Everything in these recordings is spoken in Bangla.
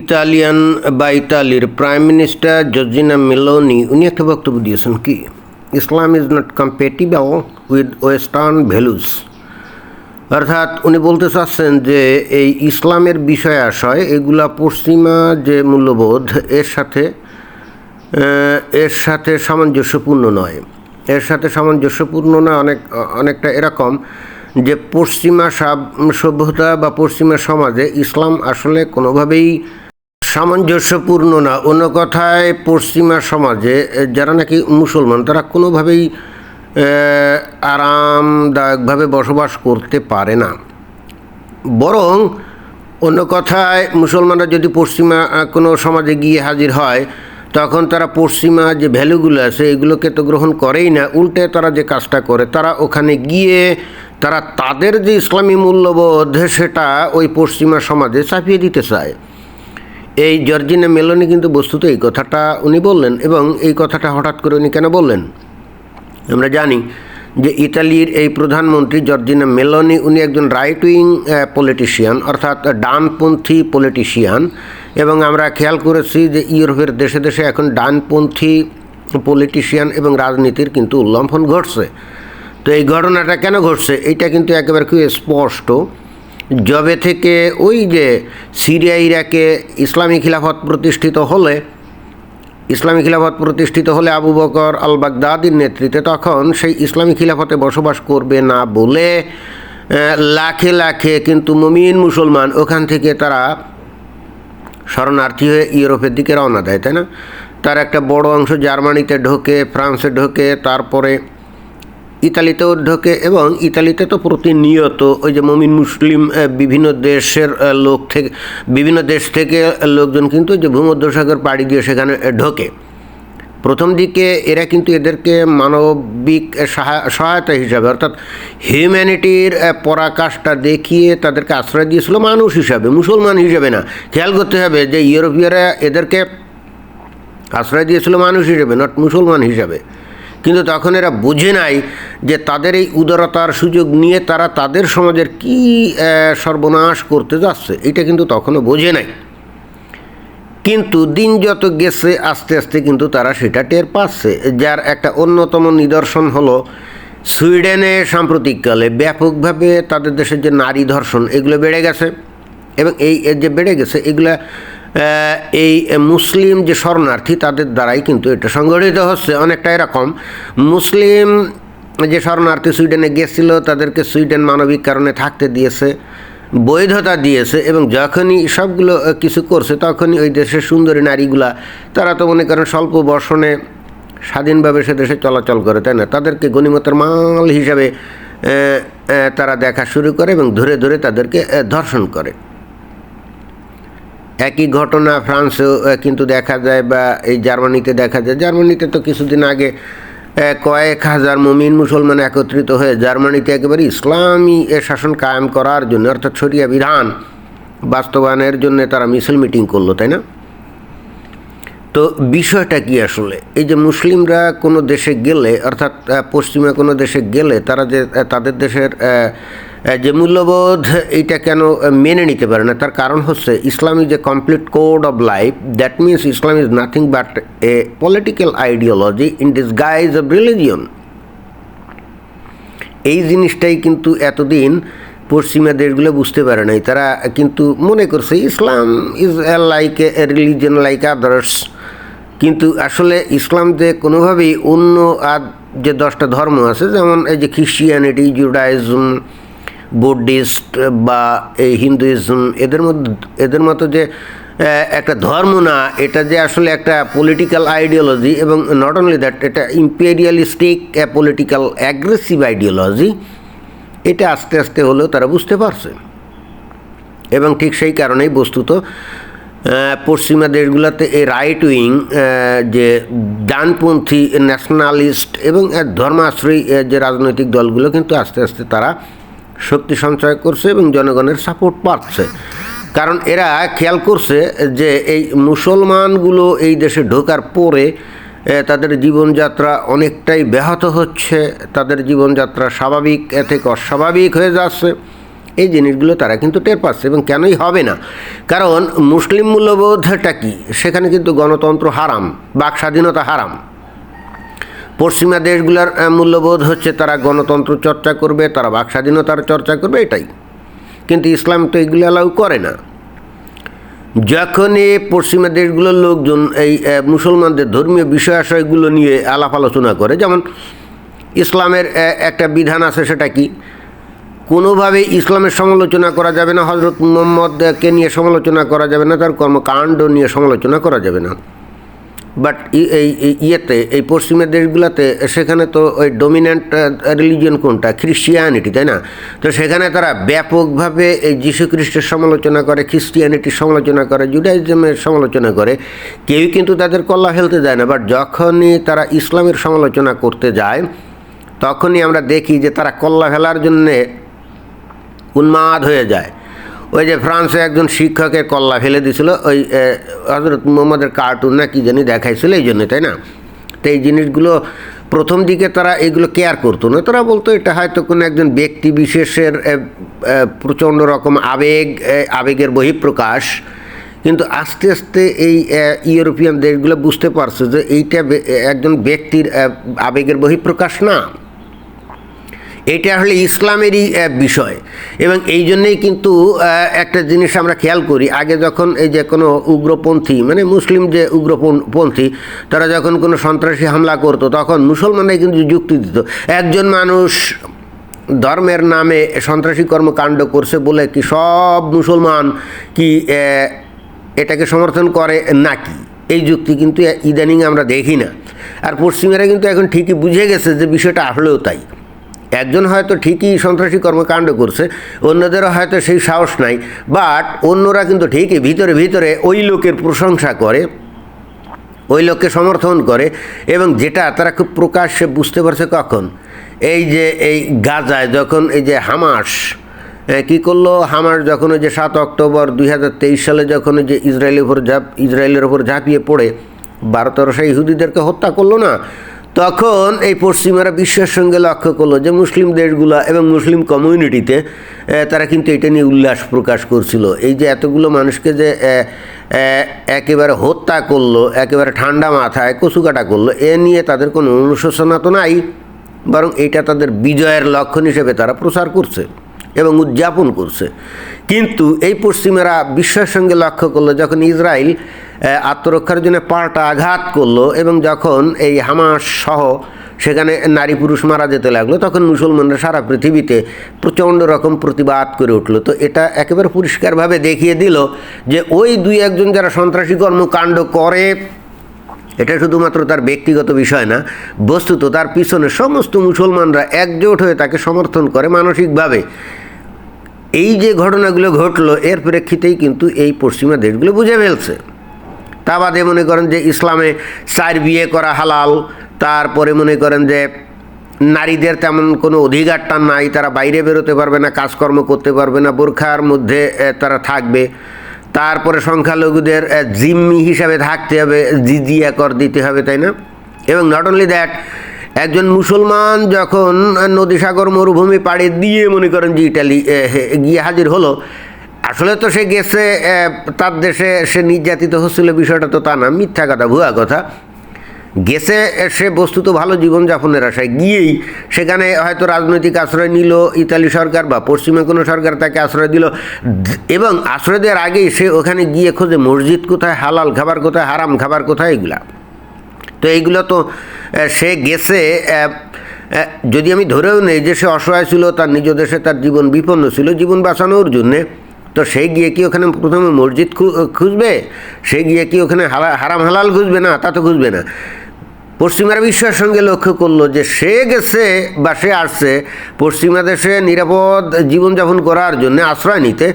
ইতালিয়ান বা ইতালির প্রাইম মিনিস্টার জর্জিনা মেলোনি উনি একটা বক্তব্য দিয়েছেন কি? Islam is not compatible with western values অর্থাৎ উনি বলতে চাচ্ছেন যে, এই ইসলামের বিষয় আশয়, এগুলা পশ্চিমা যে মূল্যবোধ, এর সাথে এর সাথে সামঞ্জস্যপূর্ণ নয়। এর সাথে সামঞ্জস্যপূর্ণ না, অনেক, অনেকটা এরকম যে পশ্চিমা সভ্যতা বা পশ্চিমা সমাজে ইসলাম আসলে কোনোভাবেই সামঞ্জস্যপূর্ণ না, অন্য কথায় পশ্চিমা সমাজে যারা নাকি মুসলমান, তারা কোনোভাবেই আরামদায়কভাবে বসবাস করতে পারে না। বরং অন্য কথায়, মুসলমানরা যদি পশ্চিমা কোনো সমাজে গিয়ে হাজির হয়, তখন তারা পশ্চিমা যে ভ্যালুগুলো আছে, এগুলোকে তো গ্রহণ করেই না, উল্টে তারা যে কাজটা করে, তারা ওখানে গিয়ে তারা তাদের যে ইসলামী মূল্যবোধ, সেটা ওই পশ্চিমা সমাজে চাপিয়ে দিতে চায়। এই জর্জিনা মেলোনি কিন্তু বস্তুত এই কথাটা উনি বললেন এবং এই কথাটা হঠাৎ করে উনি কেন বললেন? আমরা জানি যে ইতালির এই প্রধানমন্ত্রী জর্জিনা মেলনি উনি একজন রাইট উইং পলিটিশিয়ান অর্থাৎ ডানপন্থী পলিটিশিয়ান এবং আমরা খেয়াল করেছি যে ইউরোপের দেশে দেশে এখন ডানপন্থী পলিটিশিয়ান এবং রাজনীতির কিন্তু উল্লম্ফন ঘটছে। তো এই ঘটনাটা কেন ঘটছে? এটা কিন্তু একেবারে খুব স্পষ্ট। জবে থেকে ওই যে সিরিয়া ইরাকে ইসলামী খিলাফত প্রতিষ্ঠিত হলে, ইসলামী খিলাফত প্রতিষ্ঠিত হলে আবু বকর আল বাগদাদির নেতৃত্বে তখন সেই ইসলামী খিলাফতে বসবাস করবে না বলে লাখে লাখে কিন্তু মমিন মুসলমান ওখান থেকে তারা শরণার্থী হয়ে ইউরোপের দিকে রওনা দেয়, তাই না? তার একটা বড় অংশ জার্মানিতে ঢোকে, ফ্রান্সে ঢোকে, তারপরে ইতালিতেও ঢোকে এবং ইতালিতে তো প্রতিনিয়ত ওই যে মমিন মুসলিম বিভিন্ন দেশের লোক থেকে, বিভিন্ন দেশ থেকে লোকজন কিন্তু যে ভূমধ্যসাগর পাড়ি দিয়ে সেখানে ঢোকে। প্রথম দিকে এরা কিন্তু এদেরকে মানবিক সাহা- সহায়তা হিসাবে, অর্থাৎ হিউম্যানিটির পরাকাষ্ঠা দেখিয়ে তাদেরকে আশ্রয় দিয়েছিল মানুষ হিসাবে, মুসলমান হিসাবে না। খেয়াল করতে হবে যে ইউরোপীয়রা এদেরকে আশ্রয় দিয়েছিল মানুষ হিসেবে নট মুসলমান হিসাবে। কিন্তু তখন এরা বুঝে নাই যে তাদের এই উদারতার সুযোগ নিয়ে তারা তাদের সমাজের কী সর্বনাশ করতে যাচ্ছে। এটা কিন্তু তখনও বোঝে নাই। কিন্তু দিন যত গেছে, আস্তে আস্তে কিন্তু তারা সেটা টের পাচ্ছে। যার একটা অন্যতম নিদর্শন হলো সুইডেনে সাম্প্রতিককালে ব্যাপকভাবে তাদের দেশের যে নারী ধর্ষণ, এগুলো বেড়ে গেছে। এবং এই যে বেড়ে গেছে, এগুলা এই মুসলিম যে শরণার্থী, তাদের দ্বারাই কিন্তু এটা সংগঠিত হচ্ছে। অনেকটা এরকম। মুসলিম যে শরণার্থী সুইডেনে গেছিল, তাদেরকে সুইডেন মানবিক কারণে থাকতে দিয়েছে, বৈধতা দিয়েছে এবং যখনই সবগুলো কিছু করছে, তখনই ওই দেশের সুন্দরী নারীগুলা, তারা তো মনে করেন স্বল্প বর্ষণে স্বাধীনভাবে সে দেশে চলাচল করে, তাই না? তাদেরকে গণিমতের মাল হিসাবে তারা দেখা শুরু করে এবং ধরে ধরে তাদেরকে ধর্ষণ করে। একই ঘটনা ফ্রান্সেও কিন্তু দেখা যায় বা এই জার্মানিতে দেখা যায়। জার্মানিতে তো কিছুদিন আগে কয়েক হাজার মুমিন মুসলমান একত্রিত হয়ে জার্মানিতে একেবারে ইসলামী এ শাসন কায়েম করার জন্য, অর্থাৎ শরিয়া বিধান বাস্তবায়নের জন্য তারা মিছিল মিটিং করল, তাই না? তো বিষয়টা কি আসলে? এই যে মুসলিমরা কোনো দেশে গেলে, অর্থাৎ পশ্চিমে কোনো দেশে গেলে তারা যে তাদের দেশের যে মূল্যবোধ এটা কেন মেনে নিতে পারে না? তার কারণ হচ্ছে, Islam is a complete code of life that means Islam is nothing but a political ideology in this guise of religion এই জিনিসটাই কিন্তু এতদিন পশ্চিমা দেশগুলো বুঝতে পারে নাই। তারা কিন্তু মনে করছে, Islam is like a religion like others কিন্তু আসলে ইসলাম যে কোনোভাবেই অন্য আর যে দশটা ধর্ম আছে, যেমন এই যে খ্রিস্টিয়ানিটি জুডাইজম বুদ্ধিস্ট বা এই হিন্দুইজম এদের মধ্যে, এদের মতো যে একটা ধর্ম না, এটা যে আসলে একটা পলিটিক্যাল আইডিওলজি এবং নট অনলি দ্যাট এটা ইম্পেরিয়ালিস্টিক পলিটিক্যাল অ্যাগ্রেসিভ আইডিওলজি এটা আস্তে আস্তে হলেও তারা বুঝতে পারছে। এবং ঠিক সেই কারণেই বস্তুত পশ্চিমা দেশগুলোতে এই রাইট উইং যে ডানপন্থী ন্যাশনালিস্ট এবং ধর্মাশ্রয়ী যে রাজনৈতিক দলগুলো কিন্তু আস্তে আস্তে তারা শক্তি সঞ্চয় করছে এবং জনগণের সাপোর্ট পাচ্ছে কারণ এরা খেয়াল করছে যে এই মুসলমানগুলো এই দেশে ঢোকার পরে তাদের জীবনযাত্রা অনেকটাই ব্যাহত হচ্ছে, তাদের জীবনযাত্রা স্বাভাবিক থেকে অস্বাভাবিক হয়ে যাচ্ছে। এই জিনিসগুলো তারা কিন্তু টের পাচ্ছে এবং কেনই হবে না? কারণ মুসলিম মূল্যবোধটা কি? সেখানে কিন্তু গণতন্ত্র হারাম, বাক স্বাধীনতা হারাম। পশ্চিমা দেশগুলোর মূল্যবোধ হচ্ছে তারা গণতন্ত্র চর্চা করবে, তারা বাক স্বাধীনতার চর্চা করবে, এটাই। কিন্তু ইসলাম তো এগুলো অ্যালাউ করে না। যখন যখনই পশ্চিমা দেশগুলোর লোকজন এই মুসলমানদের ধর্মীয় বিষয় আশয়গুলো নিয়ে আলাপ আলোচনা করে, যেমন ইসলামের একটা বিধান আছে সেটা কি? কোনোভাবে ইসলামের সমালোচনা করা যাবে না হজরত মোহাম্মদকে নিয়ে সমালোচনা করা যাবে না, তার কর্মকাণ্ড নিয়ে সমালোচনা করা যাবে না। বাট এই ইয়েতে, এই পশ্চিমের দেশগুলোতে, সেখানে তো ওই ডমিন্যান্ট রিলিজিয়ন কোনটা? খ্রিস্টিয়ানিটি তাই না? তো সেখানে তারা ব্যাপকভাবে এই যীশু খ্রিস্টের সমালোচনা করে খ্রিস্টিয়ানিটির সমালোচনা করে জুডাইজমের সমালোচনা করে। কেউই কিন্তু তাদের কল্লা ফেলতে যায় না বাট যখনই তারা ইসলামের সমালোচনা করতে যায়, তখনই আমরা দেখি যে তারা কল্লা ফেলার জন্যে উন্মাদ হয়ে যায়। ওই যে ফ্রান্সে একজন শিক্ষকের কল্লা ফেলে দিছিল ওই হজরত মোহাম্মদের কার্টুন না কি জানি দেখাইছিল এই জন্য, তাই না? তো এই জিনিসগুলো প্রথম দিকে তারা এগুলো কেয়ার করতো না। তারা বলতো এটা হয়তো কোনো একজন ব্যক্তি বিশেষের প্রচণ্ড রকম আবেগ আবেগের বহিঃপ্রকাশ। কিন্তু আস্তে আস্তে এই ইউরোপিয়ান দেশগুলো বুঝতে পারছে যে এইটা একজন ব্যক্তির আবেগের বহিঃপ্রকাশ না। এটা হলে ইসলামেরই বিষয়। এবং এই জন্যেই কিন্তু একটা জিনিস আমরা খেয়াল করি, আগে যখন এই যে কোনো উগ্রপন্থী মানে মুসলিম যে উগ্রপন্থী, তারা যখন কোনো সন্ত্রাসী হামলা করতো, তখন মুসলমানরাই কিন্তু যুক্তি দিত, একজন মানুষ ধর্মের নামে সন্ত্রাসী কর্মকাণ্ড করছে বলে কি সব মুসলমান কি এটাকে সমর্থন করে নাকি? এই যুক্তি কিন্তু ইদানিং আমরা দেখি না। আর পশ্চিমেরা কিন্তু এখন ঠিকই বুঝে গেছে যে বিষয়টা আসলেও তাই। একজন হয়তো ঠিকই সন্ত্রাসী কর্মকাণ্ড করছে, অন্যদেরও হয়তো সেই সাহস নাই বাট অন্যরা কিন্তু ঠিকই ভিতরে ভিতরে ওই লোকের প্রশংসা করে, ওই লোককে সমর্থন করে, এবং যেটা তারা খুব প্রকাশ্যে বুঝতে পারছে কখন? এই যে এই গাজায় যখন এই যে হামাস কি করল? হামাস যখন ওই যে সাত অক্টোবর দুই হাজার তেইশ সালে যখন ওই যে ইসরায়েলের উপর ঝাঁপ, ইসরায়েলের উপর ঝাঁপিয়ে পড়ে, বারো তেরোশো ইহুদিদেরকে হত্যা করল না? তখন এই পশ্চিমারা বিশ্বের সঙ্গে লক্ষ্য করল যে মুসলিম দেশগুলো এবং মুসলিম কমিউনিটিতে তারা কিন্তু এটা নিয়ে উল্লাস প্রকাশ করছিল। এই যে এতগুলো মানুষকে যে একেবারে হত্যা করল, একেবারে ঠান্ডা মাথায় কচুকাটা করল, এ নিয়ে তাদের কোনো অনুশোচনা তো নাই, বরং এটা তাদের বিজয়ের লক্ষণ হিসেবে তারা প্রচার করছে এবং উদযাপন করছে। কিন্তু এই পশ্চিমেরা বিশ্বের সঙ্গে লক্ষ্য করল যখন ইসরায়েল আত্মরক্ষার জন্য পাল্টা আঘাত করল এবং যখন এই হামাস সহ সেখানে নারী পুরুষ মারা যেতে লাগল, তখন মুসলমানরা সারা পৃথিবীতে প্রচণ্ড রকম প্রতিবাদ করে উঠল। তো এটা একেবারে পরিষ্কারভাবে দেখিয়ে দিল যে ওই দুই একজন যারা সন্ত্রাসী কর্মকাণ্ড করে, এটা শুধুমাত্র তার ব্যক্তিগত বিষয় না, বস্তুত তার পিছনে সমস্ত মুসলমানরা একজোট হয়ে তাকে সমর্থন করে মানসিকভাবে। এই যে ঘটনাগুলো ঘটলো, এর প্রেক্ষিতেই কিন্তু এই পশ্চিমা দেশগুলো বুঝে ফেলছে। তা বাদে মনে করেন যে ইসলামে চার বিয়ে করা হালাল, তারপরে মনে করেন যে নারীদের তেমন কোনো অধিকারটা নাই, তারা বাইরে বেরোতে পারবে না, কাজকর্ম করতে পারবে না, বোরখার মধ্যে তারা থাকবে। তারপরে সংখ্যালঘুদের জিম্মি হিসাবে থাকতে হবে, জিজিয়া কর দিতে হবে, তাই না? এবং নট অনলি দ্যাট একজন মুসলমান যখন নদী সাগর মরুভূমি পাড়ি দিয়ে মনে করেন যে ইটালি গিয়ে হাজির হলো আসলে তো সে গেছে তার দেশে সে নির্যাতিত হচ্ছিল, বিষয়টা তো তা না, মিথ্যা কথা, ভুয়া কথা। গেছে সে বস্তুত ভালো জীবনযাপনের আশায়, গিয়েই সেখানে হয়তো রাজনৈতিক আশ্রয় নিল, ইতালি সরকার বা পশ্চিমে কোনো সরকার তাকে আশ্রয় দিল। এবং আশ্রয় দেওয়ার আগেই সে ওখানে গিয়ে খোঁজে, মসজিদ কোথায়, হালাল খাবার কোথায়, হারাম খাবার কোথায়, এগুলা। তো এইগুলো তো সে গেছে যদি আমি ধরেও নেই যে সে অসহায় ছিল, তার নিজ দেশে তার জীবন বিপন্ন ছিল, জীবন বাঁচানোর জন্যে। তো সে গিয়ে কি ওখানে প্রথমে মসজিদ খুঁজবে? সে গিয়ে কি ওখানে হারাম হালাল খুঁজবে? না, তা তো খুঁজবে না। পশ্চিমারা বিশ্বের সঙ্গে লক্ষ্য করল যে সে গেছে বা সে আসছে পশ্চিমা দেশে নিরাপদ জীবনযাপন করার জন্য আশ্রয় নিতে,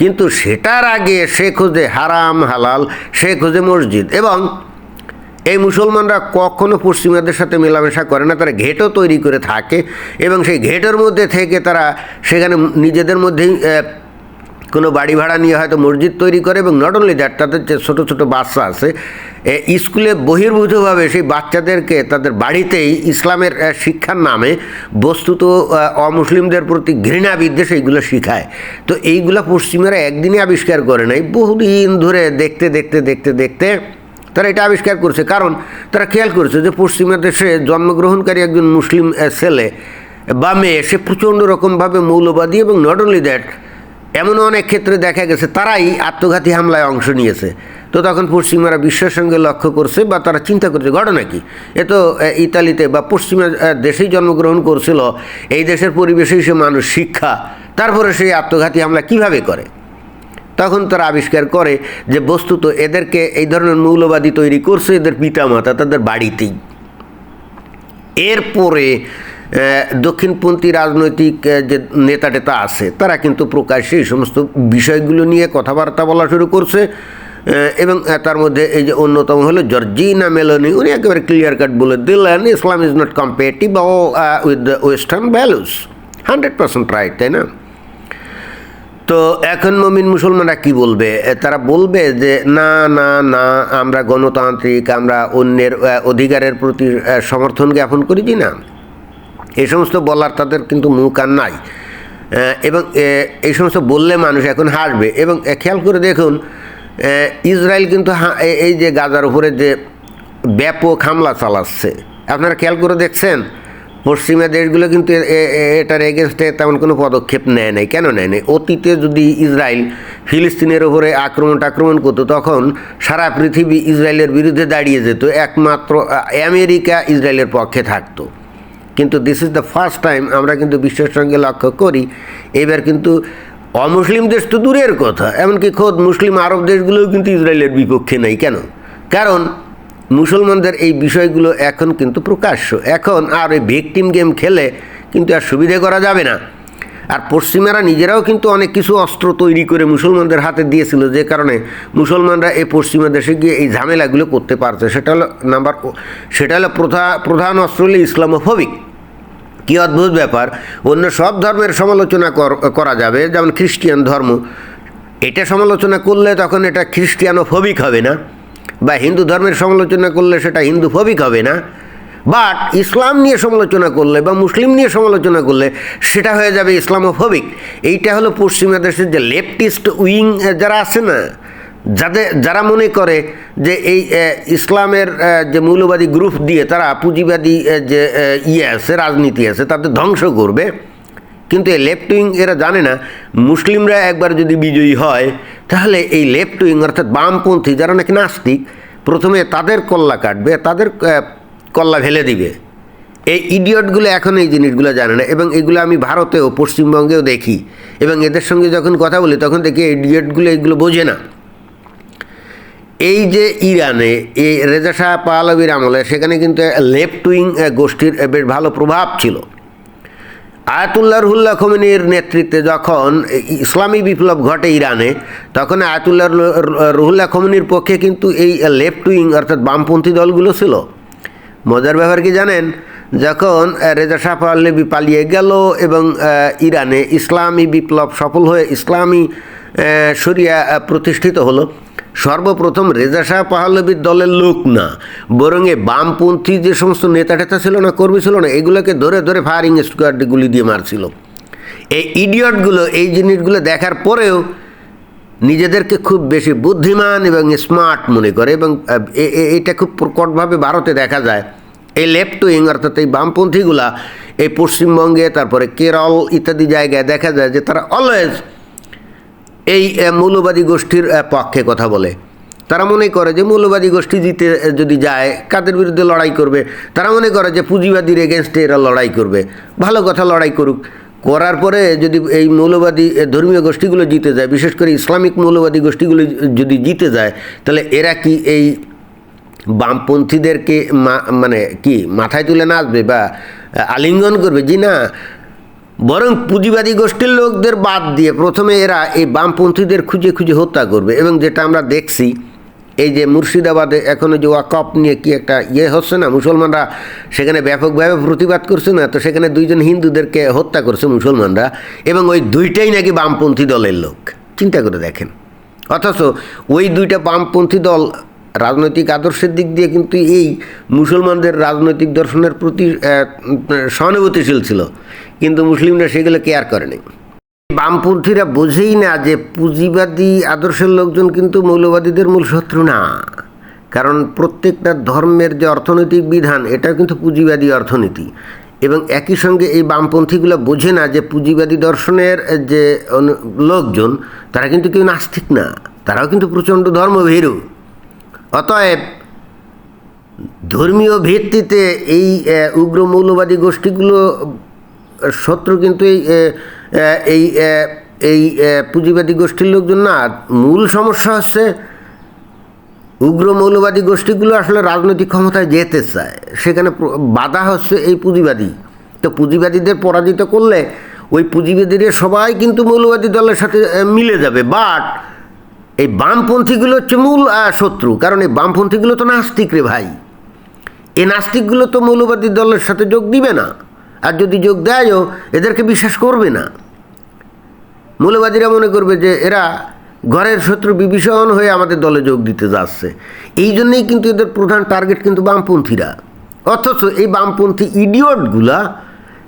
কিন্তু সেটার আগে সে খোঁজে হারাম হালাল, সে খোঁজে মসজিদ এবং এই মুসলমানরা কখনো পশ্চিমাদের সাথে মেলামেশা করে না, তারা ঘেটও তৈরি করে থাকে এবং সেই ঘেটের মধ্যে থেকে তারা সেখানে নিজেদের মধ্যেই কোনো বাড়ি ভাড়া নিয়ে হয়তো মসজিদ তৈরি করে এবং নট অনলি দ্যাট তাদের যে ছোটো ছোটো বাচ্চা আছে স্কুলে বহির্ভূতভাবে সেই বাচ্চাদেরকে তাদের বাড়িতেই ইসলামের শিক্ষার নামে বস্তুত অমুসলিমদের প্রতি ঘৃণা, বিদ্বেষ এইগুলো শিখায়। তো এইগুলো পশ্চিমারা একদিনই আবিষ্কার করে নাই। বহুদিন ধরে দেখতে দেখতে দেখতে দেখতে তারা এটা আবিষ্কার করছে। কারণ তারা খেয়াল করেছে যে পশ্চিমা দেশে জন্মগ্রহণকারী একজন মুসলিম ছেলে বা মেয়ে, সে প্রচণ্ড রকমভাবে মৌলবাদী এবং নট অনলি দ্যাট এমন অনেক ক্ষেত্রে দেখা গেছে, তারাই আত্মঘাতী হামলায় অংশ নিয়েছে। তো তখন পশ্চিমারা বিশ্বের সঙ্গে লক্ষ্য করছে বা তারা চিন্তা করছে, ঘটনা কি? এ তো ইতালিতে বা পশ্চিমা দেশেই জন্মগ্রহণ করছিল, এই দেশের পরিবেশেই সে মানুষ শিক্ষা, তারপরে সেই আত্মঘাতী হামলা কীভাবে করে? তখন তারা আবিষ্কার করে যে বস্তুত এদেরকে এই ধরনের মৌলবাদী তৈরি করছে এদের পিতামাতা, তাদের বাড়িতেই। এরপরে দক্ষিণপন্থী রাজনৈতিক যে নেতা টেতা আছে, তারা কিন্তু প্রকাশ্যে এই সমস্ত বিষয়গুলো নিয়ে কথাবার্তা বলা শুরু করছে। এবং তার মধ্যে এই যে অন্যতম হলো জর্জিনা মেলোনি, উনি একেবারে ক্লিয়ার কাট বলে দিলেন Islam is not competitive with the western values hundred percent right তাই না? তো এখন মমিন মুসলমানরা কি বলবে? তারা বলবে যে, না না না, আমরা গণতান্ত্রিক, আমরা অন্যের অধিকারের প্রতি সমর্থন জ্ঞাপন করি না? এই সমস্ত বলার তাদের কিন্তু মুখ আর নাই। এবং এই সমস্ত বললে মানুষ এখন হাসবে। এবং এ, খেয়াল করে দেখুন ইসরায়েল কিন্তু এই যে গাজার উপরে যে ব্যাপক হামলা চালাচ্ছে আপনারা খেয়াল করে দেখছেন? পশ্চিমা দেশগুলো কিন্তু এ- এ- এ- এটার এগেনস্টে তেমন কোনো পদক্ষেপ নেয় নাই। কেন নেয় নাই? অতীতে যদি ইসরায়েল ফিলিস্তিনের ওপরে আক্রমণ টাক্রমণ করতো তখন সারা পৃথিবী ইসরায়েলের বিরুদ্ধে দাঁড়িয়ে যেত। একমাত্র আমেরিকা ইসরায়েলের পক্ষে থাকতো। কিন্তু this is the first time আমরা কিন্তু বিশ্বের সঙ্গে লক্ষ্য করি। এবার কিন্তু অমুসলিম দেশ তো দূরের কথা, এমনকি খোদ মুসলিম আরব দেশগুলোও কিন্তু ইসরায়েলের বিপক্ষে নেই, কেন? কারণ মুসলমানদের এই বিষয়গুলো এখন কিন্তু প্রকাশ্য। এখন আর ওই ভিকটিম গেম খেলে কিন্তু আর সুবিধে করা যাবে না। আর পশ্চিমারা নিজেরাও কিন্তু অনেক কিছু অস্ত্র তৈরি করে মুসলমানদের হাতে দিয়েছিল, যে কারণে মুসলমানরা এই পশ্চিমা দেশে গিয়ে এই ঝামেলাগুলো করতে পারছে। সেটা হলো নাম্বার সেটা হলো প্রধা প্রধান অস্ত্র হলো ইসলামোফবিক। কি অদ্ভুত ব্যাপার। অন্য সব ধর্মের সমালোচনা কর- যাবে, যেমন খ্রিস্টিয়ান ধর্ম। এটা সমালোচনা করলে তখন এটা খ্রিস্টিয়ানোফবিক হবে না, বা হিন্দু ধর্মের সমালোচনা করলে সেটা হিন্দু ফবিক হবে না। বাট ইসলাম নিয়ে সমালোচনা করলে বা মুসলিম নিয়ে সমালোচনা করলে সেটা হয়ে যাবে ইসলামোফবিক। এইটা হলো পশ্চিমা দেশের যে লেফটিস্ট উইং যারা আছে না যাদের যারা মনে করে যে এই ইসলামের যে মৌলবাদী গ্রুপ দিয়ে তারা পুঁজিবাদী যে ইয়ে আছে, রাজনীতি আছে, তাদের ধ্বংস করবে। কিন্তু এই লেফট উইং এরা জানে না। মুসলিমরা একবার যদি বিজয়ী হয়, তাহলে এই লেফট উইং অর্থাৎ বামপন্থী যারা নাকি নাস্তিক, প্রথমে তাদের কল্লা কাটবে, তাদের কল্লা ফেলে দিবে। এই ইডিয়টগুলো এখন এই জিনিসগুলো জানে না এবং এগুলো আমি ভারতেও, পশ্চিমবঙ্গেও দেখি। এবং এদের সঙ্গে যখন কথা বলি, তখন দেখি ইডিয়টগুলো এগুলো বোঝে না। এই যে ইরানে এই রেজা শাহ পাহলবির আমলে সেখানে কিন্তু লেফট উইং গোষ্ঠীর বেশ ভালো প্রভাব ছিল। আয়াতুল্লাহ রুহুল্লাহ খমিনীর নেতৃত্বে যখন ইসলামী বিপ্লব ঘটে ইরানে, তখন আয়াতুল্লাহ রুহুল্লাহ খমিনীর পক্ষে কিন্তু এই লেফট উইং অর্থাৎ বামপন্থী দলগুলো ছিল। মজার ব্যাপার কি জানেন? যখন রেজা শাহ পাহলবি পালিয়ে গেল এবং ইরানে ইসলামী বিপ্লব সফল হয়ে ইসলামী শরিয়া প্রতিষ্ঠিত হলো সর্বপ্রথম রেজা শাহ পাহলবির দলের লোক না। বরং এ বামপন্থী যে সমস্ত নেতা টেতা ছিল না, কর্মী ছিল না, এগুলোকে ধরে ধরে ফায়ারিং স্কোয়াড গুলি দিয়ে মারছিল। এই ইডিয়টগুলো এই জিনিসগুলো দেখার পরেও নিজেদেরকে খুব বেশি বুদ্ধিমান এবং স্মার্ট মনে করে এবং এটা খুব প্রকটভাবে ভারতে দেখা যায়। এই লেফট উইং অর্থাৎ এই বামপন্থীগুলা, এই পশ্চিমবঙ্গে, তারপরে কেরল ইত্যাদি জায়গায় দেখা যায় যে তারা অলওয়েজ এই মৌলবাদী গোষ্ঠীর পক্ষে কথা বলে। তারা মনে করে যে মৌলবাদী গোষ্ঠী জিতে যদি যায়, কাদের বিরুদ্ধে লড়াই করবে? তারা মনে করে যে পুঁজিবাদীর এগেনস্টে এরা লড়াই করবে। ভালো কথা, লড়াই করুক। করার পরে যদি এই মৌলবাদী ধর্মীয় গোষ্ঠীগুলো জিতে যায়, বিশেষ করে ইসলামিক মৌলবাদী গোষ্ঠীগুলো যদি জিতে যায়, তাহলে এরা কি এই বামপন্থীদেরকে মানে কি, মাথায় তুলে নাচবে বা আলিঙ্গন করবে? জি না। বরং পুঁজিবাদী গোষ্ঠীর লোকদের বাদ দিয়ে প্রথমে এরা এই বামপন্থীদের খুঁজে খুঁজে হত্যা করবে। এবং যেটা আমরা দেখছি, এই যে মুর্শিদাবাদে এখনও যে ওয়াকফ নিয়ে কি একটা ইয়ে হচ্ছে না, মুসলমানরা সেখানে ব্যাপকভাবে প্রতিবাদ করছে না, তো সেখানে দুইজন হিন্দুদেরকে হত্যা করছে মুসলমানরা, এবং ওই দুইটাই নাকি বামপন্থী দলের লোক। চিন্তা করে দেখেন। অথচ ওই দুইটা বামপন্থী দল রাজনৈতিক আদর্শের দিক দিয়ে কিন্তু এই মুসলমানদের রাজনৈতিক দর্শনের প্রতি সহানুভূতিশীল ছিল। কিন্তু মুসলিমরা সেগুলো কেয়ার করেনি। বামপন্থীরা বোঝেই না যে পুঁজিবাদী আদর্শের লোকজন কিন্তু মৌলবাদীদের মূল শত্রু না। কারণ প্রত্যেকটা ধর্মের যে অর্থনৈতিক বিধান এটা কিন্তু পুঁজিবাদী অর্থনীতি। এবং একই সঙ্গে এই বামপন্থীগুলো বোঝে না যে পুঁজিবাদী দর্শনের যে লোকজন, তারা কিন্তু কেউ নাস্তিক না। তারাও কিন্তু প্রচণ্ড ধর্মভীরু। অতএব ধর্মীয় ভিত্তিতে এই উগ্র মৌলবাদী গোষ্ঠীগুলো, শত্রু কিন্তু এই এই এই পুঁজিবাদী গোষ্ঠীর লোকজন না। মূল সমস্যা হচ্ছে উগ্র মৌলবাদী গোষ্ঠীগুলো আসলে রাজনৈতিক ক্ষমতায় যেতে চায়। সেখানে বাধা হচ্ছে এই পুঁজিবাদী। তো পুঁজিবাদীদের পরাজিত করলে ওই পুঁজিবাদীরা সবাই কিন্তু মৌলবাদী দলের সাথে মিলে যাবে। বাট এই বামপন্থীগুলো হচ্ছে মূল শত্রু। কারণ এই বামপন্থীগুলো তো নাস্তিক রে ভাই। এই নাস্তিকগুলো তো মৌলবাদী দলের সাথে যোগ দিবে না। আর যদি যোগ দেয়ও, এদেরকে বিশ্বাস করবে না। মৌলবাদীরা মনে করবে যে এরা ঘরের শত্রু বিভীষণ হয়ে আমাদের দলে যোগ দিতে যাচ্ছে। এই জন্যেই কিন্তু এদের প্রধান টার্গেট কিন্তু বামপন্থীরা। অথচ এই বামপন্থী ইডিয়টগুলা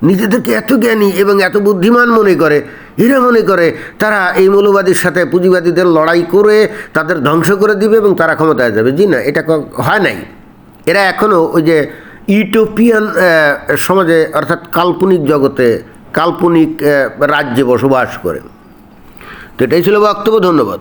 নিজেদেরকে এত জ্ঞানী এবং এত বুদ্ধিমান মনে করে এরা মনে করে, তারা এই মৌলবাদীর সাথে পুঁজিবাদীদের লড়াই করে, তাদের ধ্বংস করে দিবে এবং তারা ক্ষমতায় যাবে। জি না, এটা হয় নাই। এরা এখনও ওই যে ইউটোপিয়ান সমাজে, অর্থাৎ কাল্পনিক জগতে, কাল্পনিক রাজ্যে বসবাস করে। তো এটাই ছিল বক্তব্য, ধন্যবাদ।